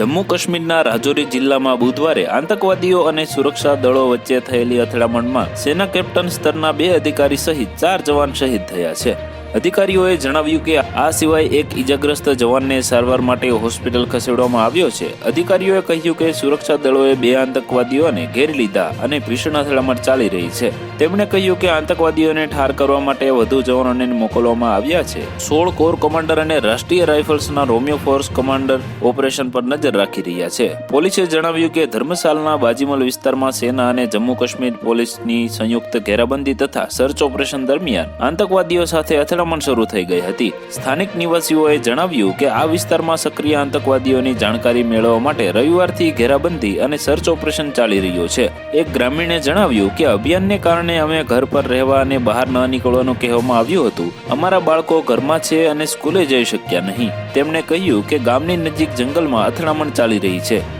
જમ્મુ કાશ્મીરના રાજૌરી જિલ્લામાં બુધવારે આતંકવાદીઓ અને સુરક્ષા દળો વચ્ચે થયેલી અથડામણમાં સેના કેપ્ટન સ્તરના બે અધિકારી સહિત ચાર જવાન શહીદ થયા છે. અધિકારીઓએ જણાવ્યું કે આ સિવાય એક ઇજાગ્રસ્ત જવાનને સારવાર માટે હોસ્પિટલ ખસેડવામાં આવ્યો છે. અધિકારીઓએ કહ્યું કે સુરક્ષા દળોએ બે આતંકવાદીઓને ઘેરી લીધા અને ભીષણ અથડામણ ચાલી રહી છે. તેમણે કહ્યું કે આતંકવાદીઓને ઠાર કરવા માટે વધુ જવાનોને મોકલવામાં આવ્યા છે. સોળ કોર કમાન્ડર અને રાષ્ટ્રીય રાઇફલ્સના રોમિયો ફોર્સ કમાન્ડર ઓપરેશન પર નજર રાખી રહ્યા છે. પોલીસે જણાવ્યું કે ધર્મશાલના બાજીમલ વિસ્તારમાં સેના અને જમ્મુ કાશ્મીર પોલીસની સંયુક્ત ઘેરાબંધી તથા સર્ચ ઓપરેશન દરમિયાન આતંકવાદીઓ સાથે અથડામણ શરૂ થઈ ગઈ હતી. સ્થાનિક નિવાસીઓએ જણાવ્યું કે આ વિસ્તારમાં સક્રિય આતંકવાદીઓની જાણકારી મેળવવા માટે રવિવારથી ઘેરાબંધી અને સર્ચ ઓપરેશન ચાલી રહ્યું છે. એક ગ્રામીણે જણાવ્યું કે અભિયાનને કારણે અમે ઘર પર રહેવા અને બહાર ન નીકળવાનું કહેવામાં આવ્યું હતું. અમારા બાળકો ઘરમાં છે અને સ્કૂલે જઈ શક્યા નહીં. તેમણે કહ્યું કે ગામની નજીક જંગલમાં અથડામણ ચાલી રહી છે.